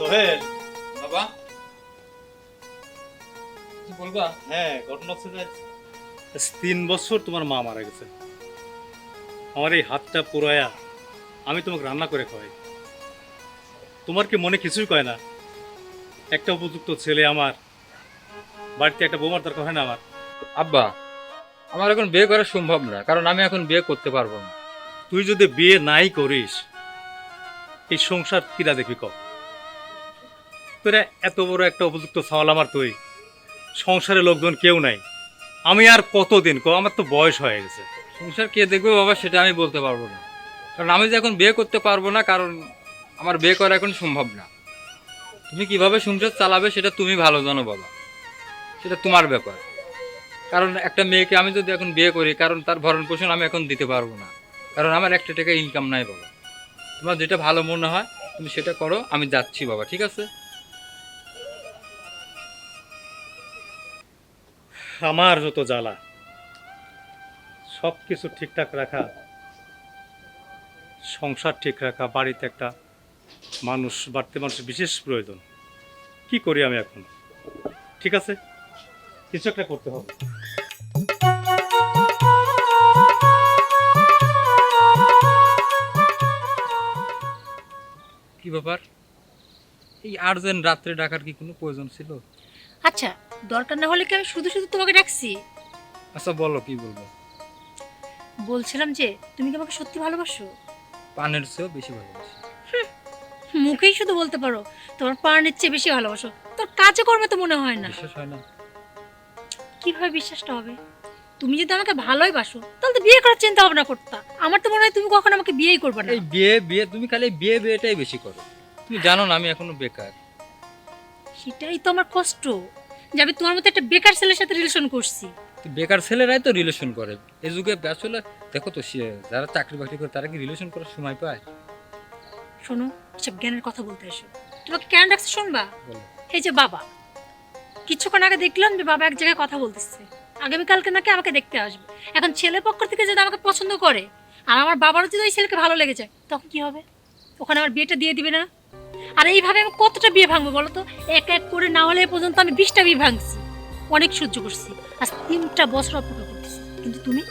সোহেল। বাবা। কিছু বলবা? হ্যাঁ ঘটনা হচ্ছে যে আজ তিন বছর তোমার মা মারা গেছে। আমার এই হাতটা পুরায়া আমি তোমাকে রান্না করে খাওয়াই। তোমার কি মনে কিছুই কয় না? একটা উপযুক্ত ছেলে আমার বাড়িতে একটা বোমার দরকার হয় না আমার? আব্বা আমার এখন বিয়ে করা সম্ভব না কারণ আমি এখন বিয়ে করতে পারব না। তুই যদি বিয়ে নাই করিস এই সংসার কিরা দেখবি ক তোরা এত বড় একটা উপযুক্ত সওয়াল আমার তুই সংসারে লোকজন কেউ নাই। আমি আর কতদিন ক আমার তো বয়স হয়ে গেছে। সংসার কে দেখবে বাবা, সেটা আমি বলতে পারব না। কারণ আমি যে এখন বিয়ে করতে পারব না, কারণ আমার বিয়ে করা এখন সম্ভব না। তুমি কীভাবে সংসার চালাবে, সেটা তুমি ভালো জানো বাবা। সেটা তোমার ব্যাপার। কারণ একটা মেয়েকে আমি যদি এখন বিয়ে করি, কারণ তার ভরণ পোষণ আমি এখন দিতে পারব না। কারণ আমার একটা টাকা ইনকাম নাই বাবা। তোমার যেটা ভালো মনে হয়, তুমি সেটা করো, আমি যাচ্ছি বাবা, ঠিক আছে? আমার যত জ্বালা সব কিছু ঠিকঠাক রাখা, সংসার ঠিক রাখা, বাড়িতে একটা মানুষ, বাড়তে মানুষের বিশেষ প্রয়োজন। কি করি আমি এখন? ঠিক আছে? কিছু একটা করতে হবে। কি ব্যাপার? এই আর্জেন্ট রাত্রে ডাকার কি কোনো প্রয়োজন ছিল? আচ্ছা দরকার না হলে কি আমি শুধু শুধু তোমাকে ডাকছি? আচ্ছা বলো কি বলব? বলছিলাম যে তুমি কি আমাকে সত্যি ভালোবাসো? পানের চেয়েও বেশি ভালোবাসি। মুখেই শুধু বলতে পারো তোমার প্রাণের চেয়ে বেশি ভালোবাসো। তোর কাজে কর্মে তো মনে হয় না। বিশ্বাস হয় না। কীভাবে বিশ্বাসটা হবে? তুমি যদি আমাকে ভালোই বাসো তাহলে তো বিয়ে করার চিন্তা ভাবনা করতা। আমার তো মনে হয় তুমি কখনো আমাকে বিয়েই করবে না। এই বিয়ে বিয়ে তুমি খালি বিয়ে বিয়েটাই বেশি করো। তুমি জানো না আমি এখনও বেকার। সেটাই তো আমার কষ্ট। যে আমি তোমার মতো একটা বেকার ছেলের সাথে রিলেশন করছি। বেকার ছেলেরাই তো রিলেশন করে। এই যুগে আসলে দেখো তো সে যারা চাকরি বাকরি করে তারা কি রিলেশন করার সময় পায়? শোনো এসব জ্ঞানের কথা বলতে এসো। তোমাকে কেন ডাকছে শুনবা? এই যে বাবা কিছুক্ষণ আগে দেখলাম যে বাবা এক জায়গায় কথা বলতেছে। আগামীকালকে নাকি আমাকে দেখতে আসবে। এখন ছেলে পক্ষ থেকে যদি আমাকে পছন্দ করে আর আমার বাবারও যদি ওই ছেলেকে ভালো লেগে যায় তখন কি হবে? ওখানে আমার বিয়েটা দিয়ে দিবে না? আর এইভাবে আমি কতটা বিয়ে ভাঙবো বলো তো? এক এক করে না হলে পর্যন্ত আমি বিশটা বিয়ে ভাঙছি। অনেক সহ্য করছি। আজ তিনটা বছর অপেক্ষা করতেছি। কিন্তু তুমি?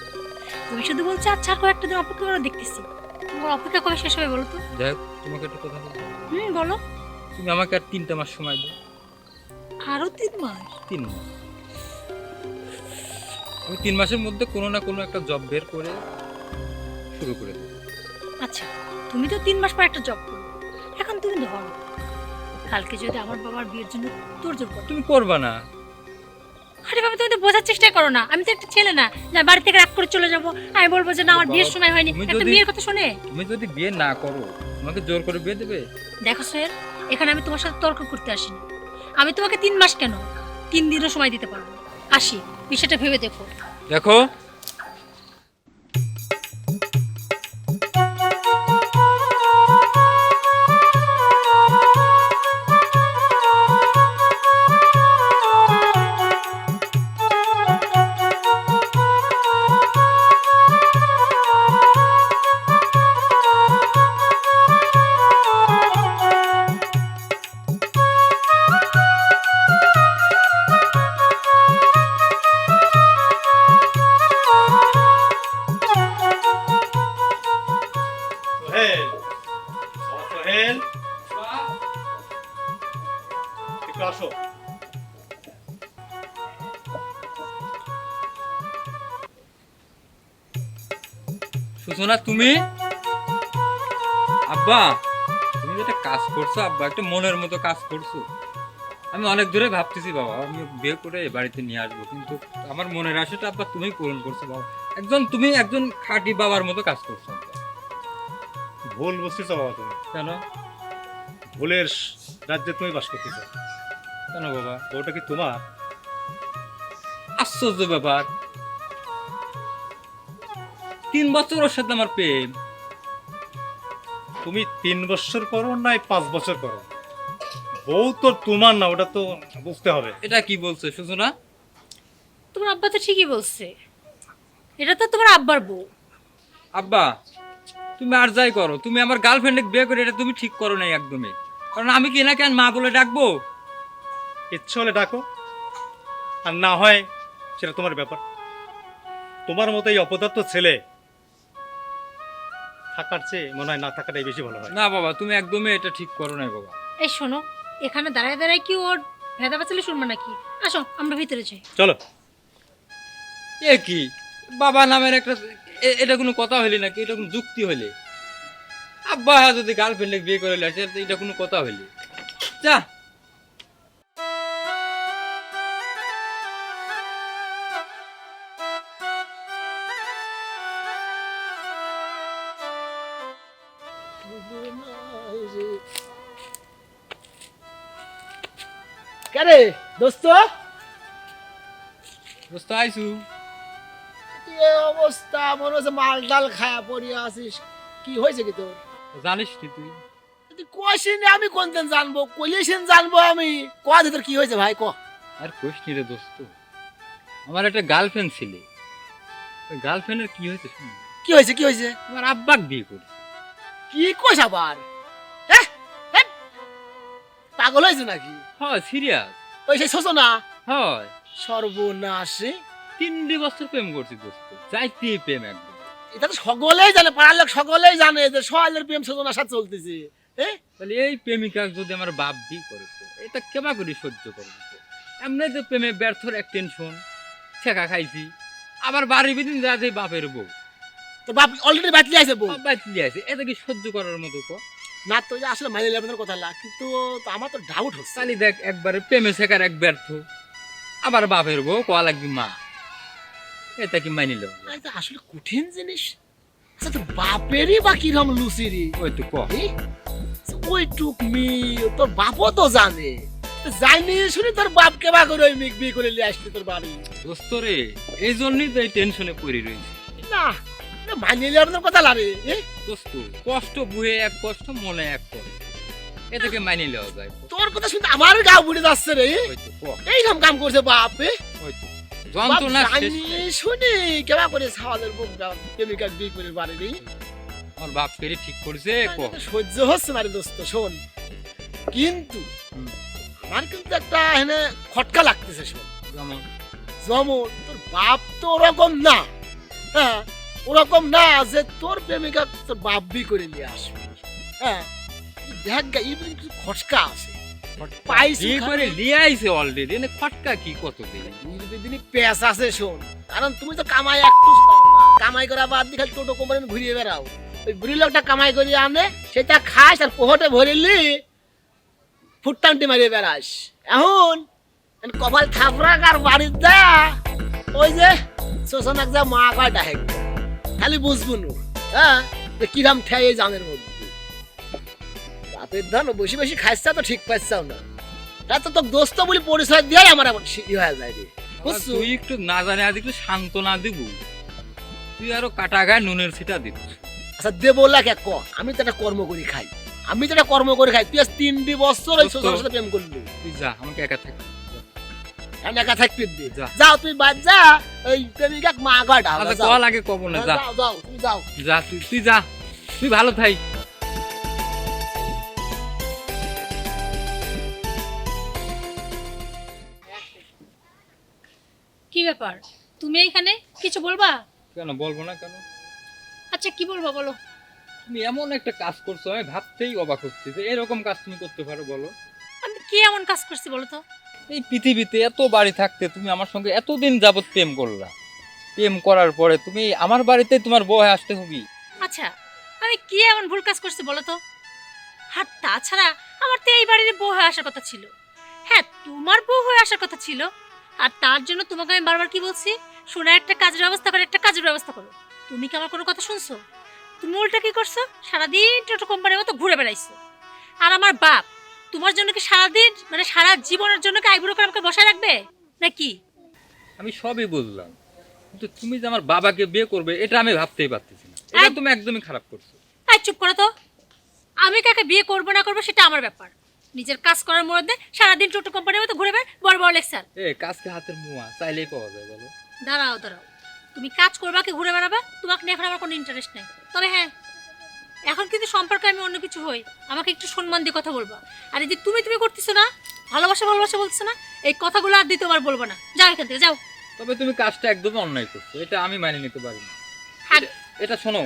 তুমি শুধু বলছো আচ্ছা আর কয়েকটা দিন অপেক্ষা করে দেখতেছি। তোমার অপেক্ষা কবে শেষ হবে বলো তো? যাই হোক তোমাকে একটা কথা বলব হুম বলো। তুমি আমাকে আর তিনটা মাস সময় দাও। আরও তিন মাস? তিন মাস। আমি তিন মাসের মধ্যে কোনো না কোনো একটা জব বের করে শুরু করে দেবো। আচ্ছা তুমি তো তিন মাস পর একটা জব করো। তুমি ধরো কালকে যদি আমার বাবার বিয়ের জন্য তোর জোর করো তুমি করবা না। আরে বাবা তুমি তো বোঝার চেষ্টা করো না। আমি তো একটা ছেলে না। না বাড়ি থেকে রাগ করে চলে যাব। আমি বলব যে না আমার বিয়ের সময় হয়নি। তুমি একটা যদি- কথা শুনে। তুমি যদি বিয়ে না করো তোমাকে জোর করে বিয়ে দেবে? দেখো সোহেল এখানে আমি তোমার সাথে তর্ক করতে আসিনি। আমি তোমাকে তিন মাস কেন? তিন দিনও সময় দিতে পারব আসি বিষয়টা ভেবে দেখো। দেখো সুসনা তুমি? আব্বা তুমি যেটা কাজ করছ আব্বা একটা মনের মতো কাজ করছ। আমি অনেক দূরে ভাবতেছি বাবা আমি বিয়ে করে বাড়িতে নিয়ে আসব কিন্তু আমার মনের আশাটা আব্বা তুমি পূরণ করছ বাবা। একজন তুমি একজন খাঁটি বাবার মতো কাজ করছ ভুল বুঝতেছো বাবা তুমি। কেন? ভুলের রাজ্যে তুমি বাস করতেছো। কেন বাবা? ওটা কি তোমার? আশ্চর্য ব্যাপার। তিন বছর ওর সাথে আমার প্রেম। তুমি তিন বছর করো নাই পাঁচ বছর করো। বউ তো তোমার না ওটা তো বুঝতে হবে। এটা কি বলছে সুসনা তোমার আব্বা তো ঠিকই বলছে। এটা তো তোমার আব্বার বউ। আব্বা তুমি আর যাই করো। তুমি আমার গার্লফ্রেন্ডে বিয়ে করে এটা তুমি ঠিক করো নাই একদমই। কারণ আমি কি না কেন মা বলে ডাকবো? ইচ্ছে হলে ডাকো। আর না হয় সেটা তোমার ব্যাপার। তোমার মতো এই অপদার্থ ছেলে থাকার চেয়ে মনে হয় না থাকাটাই বেশি ভালো হয়। না বাবা তুমি একদমই এটা ঠিক করো না বাবা। এই শোনো এখানে দাঁড়ায় দাঁড়ায় কি ওর ভেদা পাচালি শুনবে নাকি? আসো আমরা ভিতরে যাই। চলো। এ কি? বাবা নামের একটা এ- এটা কোনো কথা হইলে নাকি? এটা কোনো যুক্তি হইলে? আব্বা যদি গার্লফ্রেন্ডে বিয়ে করে এটা কোনো কথা হইলে। যা। দোস্ত? দোস্ত আইসু। কি অবস্থা? মনে হচ্ছে মাল ডাল খায়া পড়িয়া আছিস। কি হয়েছে কি তোর? জানিস কি তুই? তুই আমি কোনদিন জানব? কলিয়েছেন জানব আমি। কয়া তোর কি হয়েছে ভাই ক? আর কোশ রে দোস্ত আমার একটা গার্লফ্রেন্ড ছিল। গার্লফ্রেন্ডের কি হয়েছে শুনি? কি হয়েছে কি হয়েছে? আমার আব্বাক বিয়ে করেছে। কি কইস আবার? পাগল হয়েছে নাকি? হয় সিরিয়াস ওই সেই শোষো না। হয়। সর্বনাশে। তিনটি বছর প্রেম করছি দোস্ত। যাইতে প্রেম একদম। এটা তো সকলেই জানে পাড়ার লোক সকলেই জানে যে সহালের প্রেম শোষণার সাথে চলতেছে। হ্যাঁ তাহলে এই প্রেমিকা যদি আমার বাপ বিয়ে করেছে এটা কেমা করে সহ্য করব? এমনি তো প্রেমে ব্যর্থর এক টেনশন ছেঁকা খাইছি। আবার বাড়ি বিদিন যাতে বাপের বউ। তোর বাপ অলরেডি বাতলি আছে বউ। বাঁচলি আছে। এটা কি সহ্য করার মতো কো না তো আসলে মাইনে লেবেনের কথা না কিন্তু তো আমার তো ডাউট হচ্ছে। তাহলে দেখ একবারে প্রেমে শেখার এক ব্যর্থ। আবার বাপের বউ কোয়া লাগবি মা। এটা কি মানিল এটা আসলে কঠিন জিনিস। আচ্ছা তোর বাপেরই বা কিরম লুচিরি? ওই তো ক। ওইটুক মি তোর বাপও তো জানে। তো জানি শুনি তোর বাপকে বা করে ওই মিক বিয়ে করে নিয়ে আসতে তোর বাড়ি। দোস্ত রে এই জন্যই তো এই টেনশনে পড়ে রয়েছে। না মানিয়ে নেওয়ার কথা এ? দোস্ত কষ্ট বুয়ে এক কষ্ট মনে এক কষ্ট এটাকে মানি নেওয়া যায়। তোর কথা শুনতে আমার গা বুড়ে যাচ্ছে রে ওই তো কাম করছে বাপ যন্ত্রণা। শুনি কেবা করে সাওয়ালের বুক প্রেমিকা বিয়ে করে বাড়ি নেই আমার বাপ পেরে ঠিক করছে সহ্য হচ্ছে না রে দোস্ত শোন। কিন্তু আমার কিন্তু একটা এখানে খটকা লাগতেছে শোন। যেমন? যেমন তোর বাপ তো ওরকম না হ্যাঁ? ওরকম না যে তোর প্রেমিকা তোর বাপ বি করে নিয়ে আসবে। হ্যাঁ? দেখ গা ইভেন কিছু খটকা আছে। পাইছি করে। লিয়ে আইছে অলরেডি এনে খটকা কি কত দিন নির্বিদিনী পেঁচ আছে শোন। কারণ তুমি তো কামাই একটু কামাই করা বাদ দিয়ে খালি টোটো কোম্পানি ঘুরিয়ে বেড়াও। ওই বুড়ি লোকটা কামাই করে আনে সেটা খাস আর পোহটে ভরিলি ফুটটান্টি মারিয়ে বেড়াস। এখন কপাল থাপড়াক আর বাড়ির দা ওই যে শোষণাক যা মা কয় ডাহে খালি বুঝব নু। হ্যাঁ? কিরাম ঠেয়ে জামের মধ্যে। বাপের ধান বসে বসে খাইছা তো ঠিক পাইছাও না। তা তো দোস্ত বলে পরিচয় দিয়ে আমার আবার ই হয়ে যায় রে। বুঝছ? তুই একটু না জানে আজ একটু শান্ত না দিব। তুই আরও কাটা গায়ে নুনের ছিটা দিবি। আচ্ছা দে বললা কে ক। আমি তো একটা কর্ম করি খাই। আমি তো একটা কর্ম করে খাই। তুই আজ তিনটি বছর ওই সাথে প্রেম করলি। তুই যা আমাকে একা থাক। একা থাকবি দে? যাও তুই বাদ যা প্রেমিকা মা গড়া আচ্ছা কল আগে কব না যা। যাও যাও তুমি যাও। যা তুই তুই যা তুই ভালো থাই। কি ব্যাপার? তুমি এইখানে? কিছু বলবা? কেন বলব না কেন? আচ্ছা কি বলবা বলো? তুমি এমন একটা কাজ করছ আমি ভাবতেই অবাক হচ্ছি যে এরকম কাজ তুমি করতে পারো বলো। আমি কি এমন কাজ করছি বলো তো? এই পৃথিবীতে এত বাড়ি থাকতে তুমি আমার সঙ্গে এতদিন যাবত প্রেম করলা। প্রেম করার পরে তুমি আমার বাড়িতে তোমার বউ হয়ে আসতে হবি আচ্ছা আমি কি এমন ভুল কাজ করছি বলো তো? আর তাছাড়া আমার তো এই বাড়ির বউ হয়ে আসার কথা ছিল। হ্যাঁ তোমার বউ হয়ে আসার কথা ছিল। আর তার জন্য তোমাকে আমি বারবার কি বলছি? শোনা একটা কাজের ব্যবস্থা করে একটা কাজের ব্যবস্থা করো। তুমি কি আমার কোনো কথা শুনছো? তুমি উল্টা কি করছ? সারাদিন টোটো কোম্পানির মতো ঘুরে বেড়াইছো। আর আমার বাপ তোমার জন্য কি সারাদিন মানে সারা জীবনের জন্য কি আইবুড়ো করে আমাকে বসায় রাখবে? নাকি? আমি সবই বুঝলাম। কিন্তু তুমি যে আমার বাবাকে বিয়ে করবে এটা আমি ভাবতেই পারতেছি না। এটা তুমি একদমই খারাপ করছ। এই চুপ করো তো। আমি কাকে বিয়ে করব না করব সেটা আমার ব্যাপার। নিজের কাজ করার মধ্যে সারাদিন টোটো কোম্পানির মতো ঘুরে বেড় বড় বড় লেকচার। এ কাজকে হাতের মুয়া চাইলেই পাওয়া যায় বলো। দাঁড়াও দাঁড়াও। তুমি কাজ করবা কি ঘুরে বেড়াবা? তোমাকে নিয়ে এখন আমার কোনো ইন্টারেস্ট নেই। তবে হ্যাঁ এখন কিন্তু সম্পর্কে আমি অন্য কিছু হই। আমাকে একটু সম্মান দিয়ে কথা বলবা। আর এই যে তুমি তুমি করতেছো না ভালোবাসা ভালোবাসা বলছো না এই কথাগুলো আর দ্বিতীয়বার বলব না। যাও এখান থেকে যাও। তবে তুমি কাজটা একদমই অন্যায় করছ এটা আমি মানিয়ে নিতে পারি না। এটা শোনো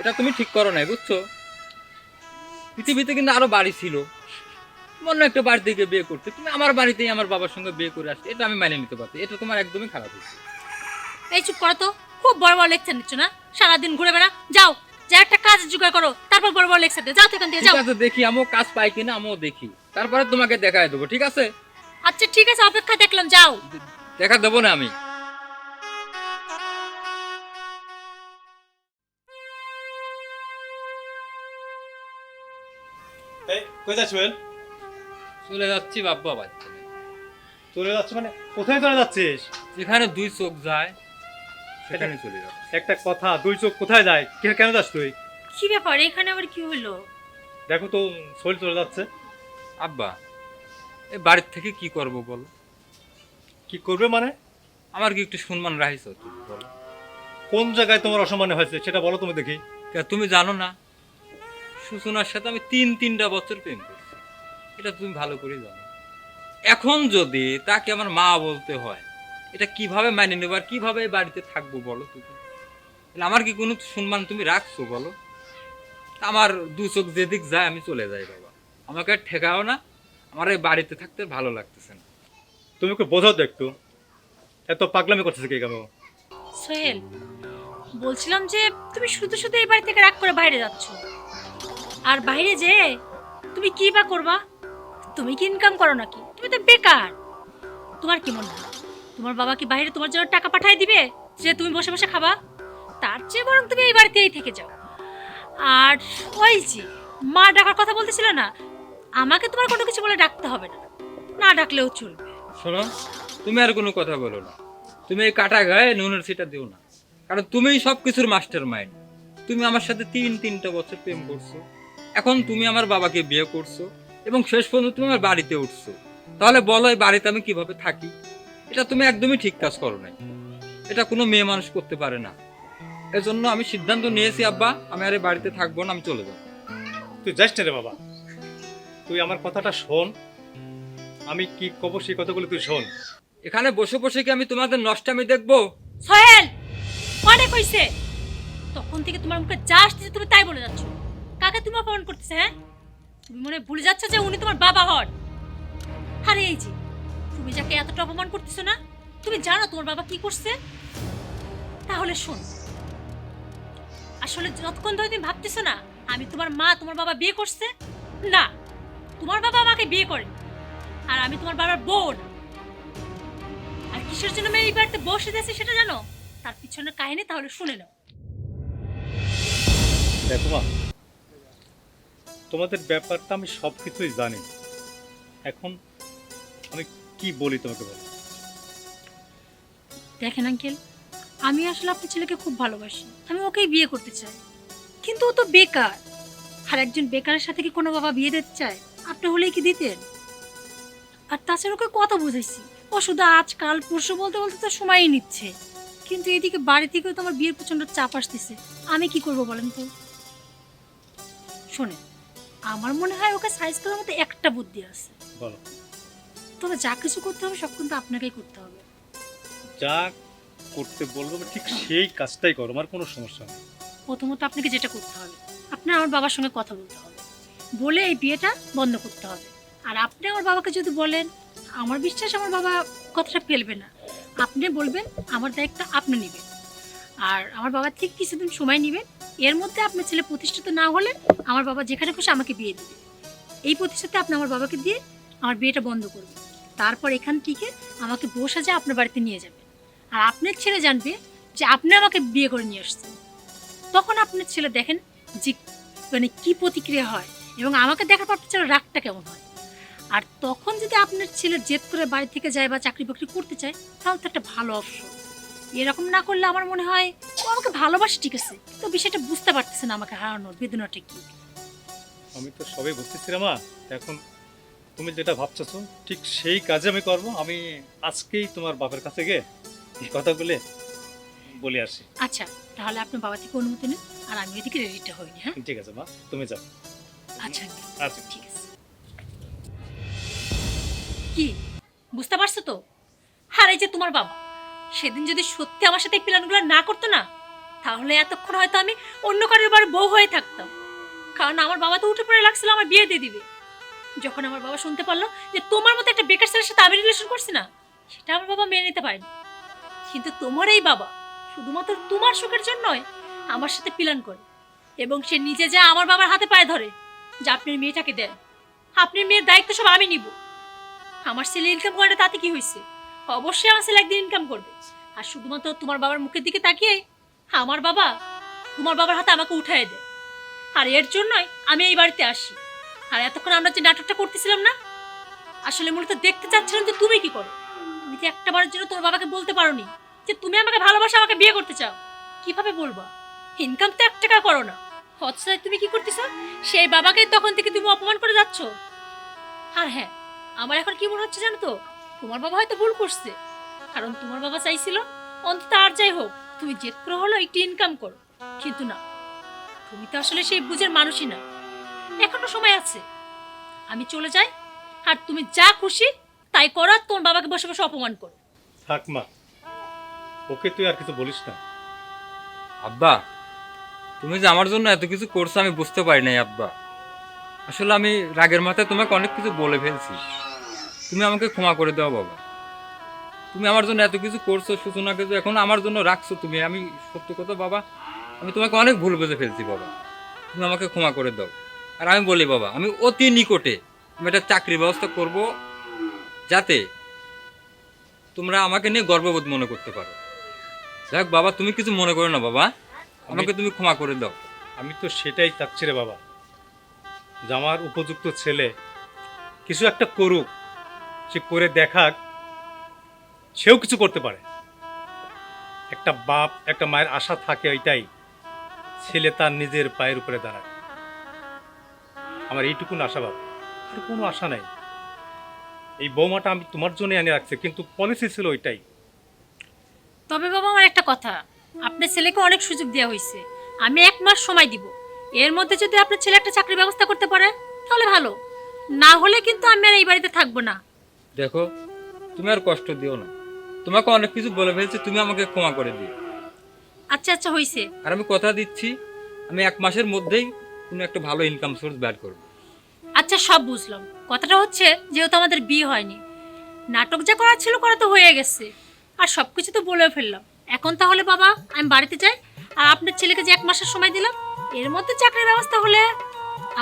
এটা তুমি ঠিক করো নাই বুঝছ? পৃথিবীতে কিন্তু আরও বাড়ি ছিল। অন্য একটা বাড়ি থেকে বিয়ে করতে তুমি আমার বাড়িতেই আমার বাবার সঙ্গে বিয়ে করে আসতে এটা আমি মানিয়ে নিতে পারছি এটা তোমার একদমই খারাপ হয়েছে। এই চুপ করো তো খুব বড় বড় লেকচার নিচ্ছ না? সারাদিন ঘুরে বেড়া যাও। যা একটা কাজ জোগাড় করো তারপর বড় বড় লেকচার দিও। যাও এখান থেকে ঠিক আছে দেখি আমিও কাজ পাই কিনা আমিও দেখি। তারপরে তোমাকে দেখায় দেবো ঠিক আছে? আচ্ছা ঠিক আছে অপেক্ষা দেখলাম যাও। দেখা দেবো না আমি। এই কই যাচ্ছ সোহেল চলে যাচ্ছি বাব্বা বাচ্চা চলে যাচ্ছ মানে কোথায় চলে যাচ্ছিস? যেখানে দুই চোখ যায় সেখানে চলে যাব একটা কথা দুই চোখ কোথায় যায়? কে- কেন যাস তুই? কি ব্যাপার? এখানে আবার কি হলো? দেখো তো সোহেল চলে যাচ্ছে। আব্বা এই বাড়ির থেকে কি করব বলো? কি করবে মানে? আমার কি একটু সম্মান রাখিস তুমি বলো। কোন জায়গায় তোমার অসম্মান হয়েছে সেটা বলো তুমি দেখি। কে, তুমি জানো না? সুসনার সাথে আমি তিন তিনটা বছর প্রেম করছি। এটা তুমি ভালো করে জানো। এখন যদি তাকে আমার মা বলতে হয় এটা কীভাবে মানিয়ে নেব আর কীভাবে এই বাড়িতে থাকব বলো তুমি? তাহলে আমার কি কোনো সম্মান তুমি রাখছো বলো? আমার দু চোখ যেদিক যায় আমি চলে যাই বাবা। আমাকে আর ঠেকাও না আমার এই বাড়িতে থাকতে ভালো লাগতেছে না। তুমি ওকে বোঝাও তো একটু। এত পাগলামি করতেছে কে কেন? সোহেল বলছিলাম যে তুমি শুধু শুধু এই বাড়ি থেকে রাগ করে বাইরে যাচ্ছ। আর বাইরে যে তুমি কি বা করবা? তুমি কি ইনকাম করো নাকি? তুমি তো বেকার। তোমার কি মনে হয়? তোমার বাবা কি বাইরে তোমার জন্য টাকা পাঠিয়ে দিবে? যে তুমি বসে বসে খাবা? তার চেয়ে বরং তুমি এই বাড়িতেই থেকে যাও। আর ওই যে, মা ডাকার কথা বলতেছিল না? আমাকে তোমার কোনো কিছু বলে ডাকতে হবে না। না ডাকলেও চলবে। শোনো, তুমি আর কোনো কথা বলো না। তুমি এই কাটা গায়ে নুনের সিটা দিও না। কারণ তুমিই সব কিছুর মাস্টার মাইন্ড তুমি আমার সাথে তিন তিনটা বছর প্রেম করছ। এখন তুমি আমার বাবাকে বিয়ে করছ এবং শেষ পর্যন্ত তুমি আমার বাড়িতে উঠছো। তাহলে বলো, এই বাড়িতে আমি কীভাবে থাকি? এটা তুমি একদমই ঠিক কাজ করো নাই। এটা কোনো মেয়ে মানুষ করতে পারে না। এজন্য আমি সিদ্ধান্ত নিয়েছি আব্বা আমি আর এই বাড়িতে থাকব না আমি চলে যাব। তুই যাস না রে বাবা। তুই আমার কথাটা শোন। আমি কি কব সেই কথাগুলো তুই শোন। এখানে বসে বসে কি আমি তোমাদের নষ্টামি দেখব? সোহেল অনেক হইছে তখন থেকে তোমার মুখে যা আসতেছে তুমি তাই বলে যাচ্ছ। কাকে তুমি অপমান করতেছে হ্যাঁ? তুমি মনে হয় ভুলে যাচ্ছ যে উনি তোমার বাবা হন। আরে এই যে তুমি যাকে এতটা অপমান করতেছো না, তুমি জানো তোমার বাবা কি করছে? তাহলে শোন। আসলে যতক্ষণ ধরে তুমি ভাবতেছো না, আমি তোমার মা, তোমার বাবা বিয়ে করছে, না, তোমার বাবা আমাকে বিয়ে করে। আর আমি তোমার বাবার বোন আর কিসের জন্য আমি এই বাড়িতে বসে দিয়েছি সেটা জানো? তার পিছনের কাহিনী তাহলে শুনে নাও। দেখো মা, তোমাদের ব্যাপারটা আমি সব কিছুই জানি। এখন আমি কি বলি তোমাকে বলো? দেখেন আঙ্কেল আমি আসলে আপনার ছেলেকে খুব ভালোবাসি। আমি ওকেই বিয়ে করতে চাই। কিন্তু ও তো বেকার। আর একজন বেকারের সাথে কি কোনো বাবা বিয়ে দিতে চায়? আপনি হলেই কি দিতেন? আর তাছাড়া ওকে কথা বুঝাইছি। ও শুধু আজকাল পরশু বলতে বলতে তো সময়ই নিচ্ছে। কিন্তু এদিকে বাড়ি থেকেও তো আমার বিয়ের প্রচণ্ড চাপ আসতেছে। আমি কি করব বলেন তো? শোনেন আমার মনে হয় ওকে সাইজ করার মতো একটা বুদ্ধি আছে। বলো। তবে যা কিছু করতে হবে সব কিন্তু আপনাকেই করতে হবে। যা করতে বলব ঠিক সেই কাজটাই করো আমার কোনো সমস্যা নেই। প্রথমত আপনাকে যেটা করতে হবে আপনার আমার বাবার সঙ্গে কথা বলতে হবে। বলে এই বিয়েটা বন্ধ করতে হবে। আর আপনি আমার বাবাকে যদি বলেন আমার বিশ্বাস আমার বাবা কথাটা ফেলবে না। আপনি বলবেন আমার দায়িত্ব আপনি নেবেন। আর আমার বাবা ঠিক কিছুদিন সময় নেবেন। এর মধ্যে আপনার ছেলে প্রতিষ্ঠিত না হলে আমার বাবা যেখানে খুশি আমাকে বিয়ে দেবে। এই প্রতিষ্ঠাতে আপনি আমার বাবাকে দিয়ে আমার বিয়েটা বন্ধ করবেন তারপর এখান থেকে আমাকে বসে যা আপনার বাড়িতে নিয়ে যাবে। আর আপনার ছেলে জানবে যে আপনি আমাকে বিয়ে করে নিয়ে আসছেন। তখন আপনার ছেলে দেখেন যে মানে কি প্রতিক্রিয়া হয় এবং আমাকে দেখার পর ছেলের রাগটা কেমন হয়। আর তখন যদি আপনার ছেলে জেদ করে বাড়ি থেকে যায় বা চাকরি বাকরি করতে চায়, তাহলে তো একটা ভালো অপশন এরকম না করলে আমার মনে হয় ও আমাকে ভালোবাসে, ঠিক আছে। তো বিষয়টা বুঝতে পারতেছে না আমাকে হারানোর বেদনাটা কি। আমি তো সবই বুঝতেছিলাম মা। এখন তুমি যেটা ভাবতেছো ঠিক সেই কাজে আমি করব। আমি আজকেই তোমার বাপের কাছে গিয়ে এই কথা বলে বলে আসি। আচ্ছা তাহলে আপনার বাবা থেকে অনুমতি নেন আর আমি এদিকে রেডিটা হইনি হ্যাঁ? ঠিক আছে মা। তুমি যাও। আচ্ছা আচ্ছা। ঠিক আছে। কি? বুঝতে পারছ তো? আর এই যে তোমার বাবা সেদিন যদি সত্যি আমার সাথে এই প্ল্যানগুলো না করতো না তাহলে এতক্ষণ হয়তো আমি অন্য কারোর বউ হয়ে থাকতাম। কারণ আমার বাবা তো উঠে পড়ে লাগছিল আমার বিয়ে দিয়ে দিবে। যখন আমার বাবা শুনতে পারল যে তোমার মতো একটা বেকার ছেলের সাথে আমি রিলেশন করছি না, সেটা আমার বাবা মেনে নিতে পারেনি। কিন্তু তোমার এই বাবা শুধুমাত্র তোমার সুখের জন্যই আমার সাথে প্ল্যান করে এবং সে নিজে যা আমার বাবার হাতে পায়ে ধরে, যে আপনার মেয়েটাকে দেন আপনার মেয়ের দায়িত্ব সব আমি নিব। আমার ছেলে ইনকাম করে তাতে কি হয়েছে? অবশ্যই আমার ছেলে একদিন ইনকাম করবে। আর শুধুমাত্র তোমার বাবার মুখের দিকে তাকিয়ে আমার বাবা তোমার বাবার হাতে আমাকে উঠায় দেয়। আর এর জন্যই আমি এই বাড়িতে আসি। আর এতক্ষণ আমরা যে নাটকটা করতেছিলাম না, আসলে মূলত দেখতে চাচ্ছিলাম যে তুমি কি করো। তুমি যে একটা বারের জন্য তোমার বাবাকে বলতে পারোনি যে তুমি আমাকে ভালোবাসা আমাকে বিয়ে করতে চাও, কীভাবে বলবা? ইনকাম তো এক টাকা করো না। অথচ তুমি কি করতেছো? সেই বাবাকে তখন থেকে তুমি অপমান করে যাচ্ছ। আর হ্যাঁ আমার এখন কি মনে হচ্ছে জানো তো? তোমার বাবা হয়তো ভুল করছে। কারণ তোমার বাবা চাইছিল, অন্তত আর যাই হোক, তুমি জেদ করে হলো একটু ইনকাম করো। কিন্তু না, তুমি তো আসলে সেই বুঝের মানুষই না। এখনও সময় আছে। আমি চলে যাই আর তুমি যা খুশি তাই করো আর তোমার বাবাকে বসে বসে অপমান করো। থাক মা ওকে তুই আর কিছু বলিস না। আব্বা তুমি যে আমার জন্য এত কিছু করছ আমি বুঝতে পারি নাই আব্বা। আসলে আমি রাগের মাথায় তোমাকে অনেক কিছু বলে ফেলছি। তুমি আমাকে ক্ষমা করে দাও বাবা। তুমি আমার জন্য এত কিছু করছ সূচনা কিছু এখন আমার জন্য রাখছো তুমি। আমি সত্য কথা বাবা আমি তোমাকে অনেক ভুল বুঝে ফেলছি বাবা। তুমি আমাকে ক্ষমা করে দাও। আর আমি বলি, বাবা, আমি অতি নিকটে আমি একটা চাকরির ব্যবস্থা করব যাতে তোমরা আমাকে নিয়ে গর্ববোধ মনে করতে পারো। যাক, বাবা, তুমি কিছু মনে করো না, বাবা। আমাকে তুমি ক্ষমা করে দাও। আমি তো সেটাই চাচ্ছি রে, বাবা, যে আমার উপযুক্ত ছেলে কিছু একটা করুক, সে করে দেখাক, সেও কিছু করতে পারে। একটা বাপ, একটা মায়ের আশা থাকে ওইটাই, ছেলে তার নিজের পায়ের উপরে দাঁড়ায়। আমার এইটুকুন আশা বাবা আর কোনো আশা নাই। এই বৌমাটা আমি তোমার জন্য এনে রাখছি কিন্তু পলিসি ছিল ওইটাই। তবে বাবা আমার একটা কথা। আপনার ছেলেকে অনেক সুযোগ দেওয়া হয়েছে। আমি এক মাস সময় দিব। এর মধ্যে যদি আপনার ছেলে একটা চাকরির ব্যবস্থা করতে পারে তাহলে ভালো। না হলে কিন্তু আমি আর এই বাড়িতে থাকব না। দেখো তুমি আর কষ্ট দিও না। তোমাকে অনেক কিছু বলে ফেলছি তুমি আমাকে ক্ষমা করে দিও। আচ্ছা আচ্ছা হয়েছে আর আমি কথা দিচ্ছি আমি এক মাসের মধ্যেই কোনো একটা ভালো ইনকাম সোর্স বের করব। আচ্ছা সব বুঝলাম। কথাটা হচ্ছে যেহেতু আমাদের বিয়ে হয়নি নাটক যা করার ছিল করা তো হয়ে গেছে। আর সব কিছু তো বলে ফেললাম। এখন তাহলে বাবা আমি বাড়িতে যাই আর আপনার ছেলেকে যে এক মাসের সময় দিলাম এর মধ্যে চাকরির ব্যবস্থা হলে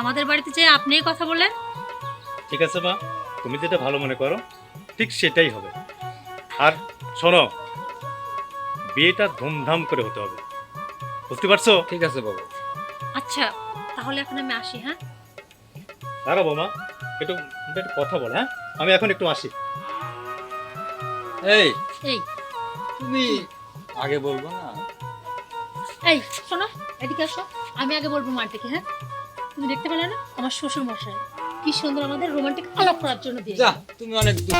আমাদের বাড়িতে যেয়ে আপনিই কথা বলেন। ঠিক আছে মা তুমি যেটা ভালো মনে করো ঠিক সেটাই হবে। আর শোনো বিয়েটা ধুমধাম করে হতে হবে। বুঝতে পারছ? ঠিক আছে বাবা। আচ্ছা তাহলে এখন আমি আসি হ্যাঁ? দাঁড়া বৌমা একটু একটু কথা বল হ্যাঁ? আমি এখন একটু আসি। এই এই। তুমি আগে বলব না? এই শোনো এদিকে আসো। আমি আগে বলব মার থেকে হ্যাঁ? তুমি দেখতে পেলে না? আমার শ্বশুর মশাই কি সুন্দর আমাদের রোমান্টিক আলাপ করার জন্য দিয়ে যা তুমি অনেক দূর